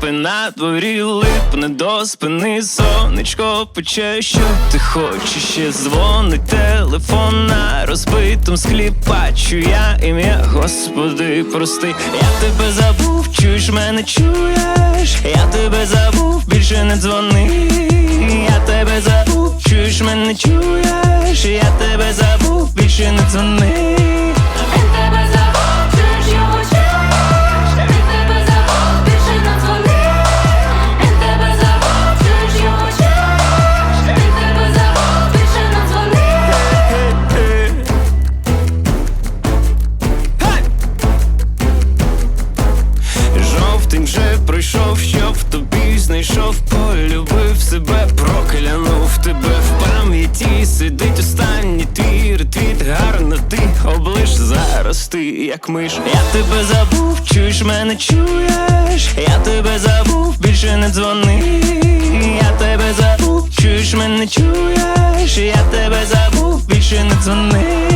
кліпи на дворі липне до спини сонечко пече, що ти хочеш? Ще дзвонить телефон на розбитому склі. Бачу я ім'я, Господи, прости, я тебе забув, чуєш мене, чуєш, я тебе забув, більше не дзвони, я тебе забув, чуєш мене, чуєш, я тебе забув, більше не дзвони. Жовтень вже пройшов, щоб тобі знайшов, полюбив себе, проклянув тебе в пам'яті. Сидить останній твій ретвіт, гарно ти облиш зараз ти, як миш. Я тебе забув, чуєш мене, чуєш, я тебе забув, більше не дзвони. Я тебе забув, чуєш мене, чуєш, я тебе забув, більше не дзвони.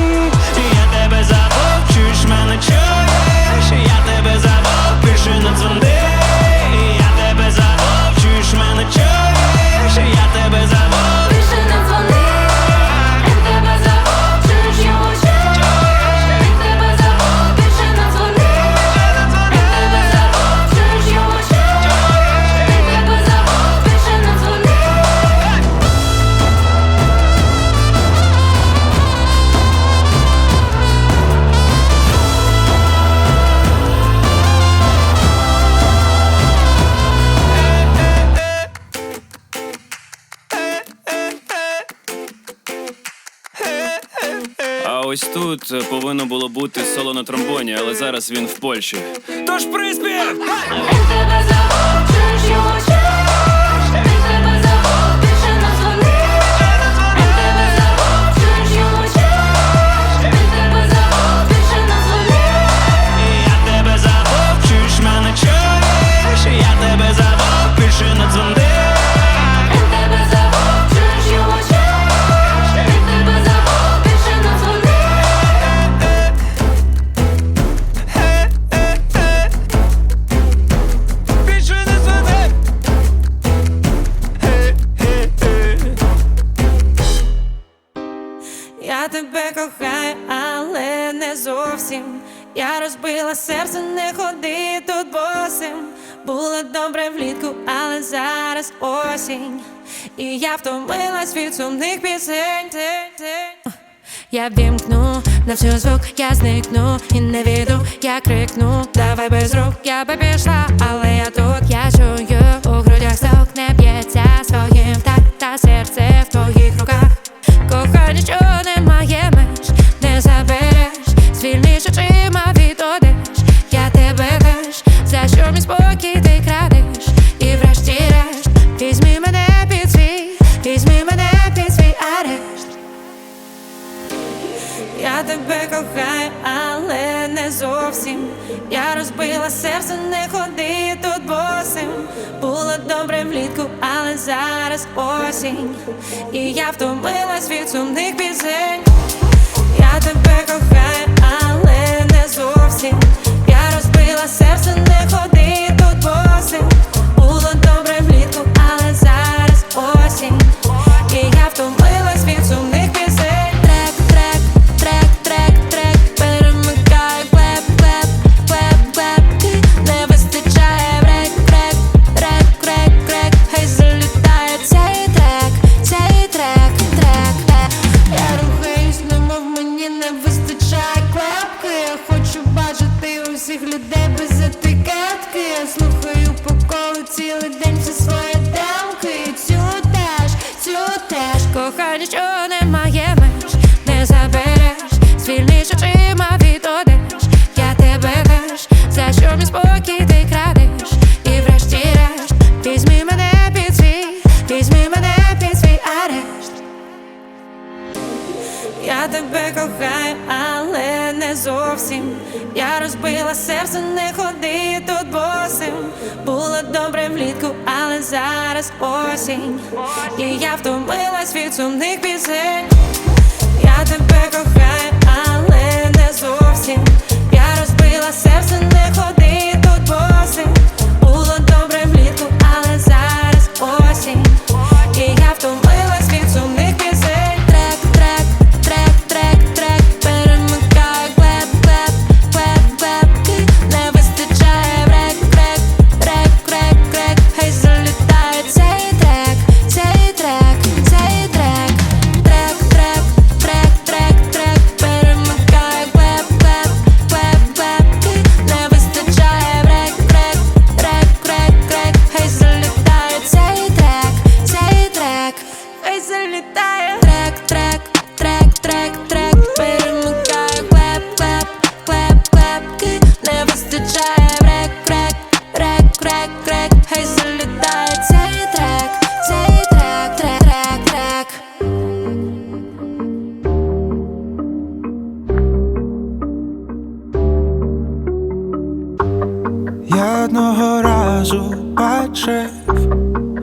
Ось тут е, повинно було бути соло на тромбоні, але зараз він в Польщі. Тож приспів! Він тебе чуєш його Я тебе кохаю, але не зовсім. Я розбила серце, не ходи тут босим. Було добре влітку, але зараз осінь. І я втомилась від сумних пісень. Я вімкну на всю звук, я зникну і не віду, я крикну, давай без рук, я би пішла, але я тут, я чую у грудях стук, що ти крадеш, і врешті-решт, візьми мене під свій, візьми мене під свій арешт. Я тебе кохаю, але не зовсім. Я розбила серце, не ходи тут босим. Було добре влітку, але зараз осінь. І я втомилась від сумних пісень. Що спокій ти крадеш. І врешті-решт, візьми мене під свій, візьми мене під свій арешт. Я тебе кохаю, але не зовсім. Я розбила серце, не ходи тут босим. Було добре влітку, але зараз осінь. І я втомилась від сумних пісень. Я тебе кохаю, але не зовсім. Я розбила серце, не ходи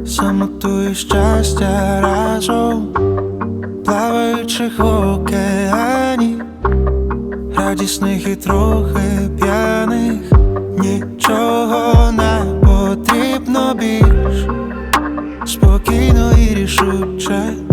самоту і щастя разом, плаваючих в океані, радісних і трохи п'яних, нічого не потрібно більш, спокійно і рішуче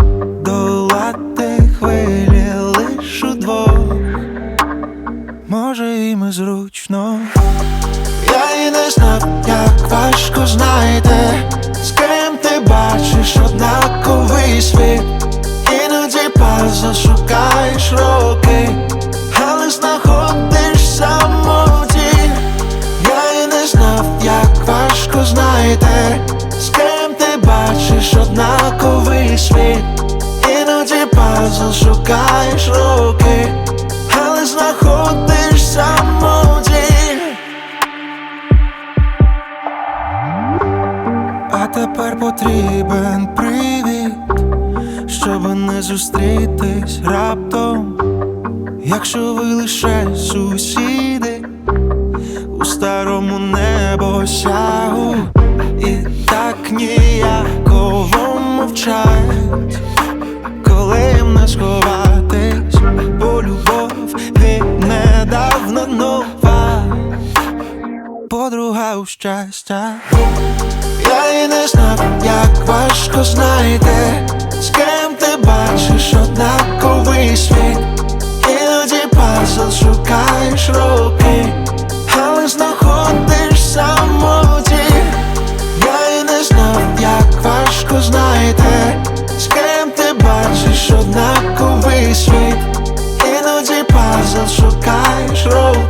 Пазл шукаєш роки, але знаходиш самоті. А тепер потрібен привід, щоб не зустрітись раптом, якщо ви лише сусіди у старому небосягу, і так ніяково мовчать, щастя. Я і не знав, як важко знайти, з ким ти бачиш однаковий світ, іноді пазл шукаєш руки, але знаходиш самоті. Я і не знав, як важко знайти, з ким ти бачиш однаковий світ, іноді пазл шукаєш руки.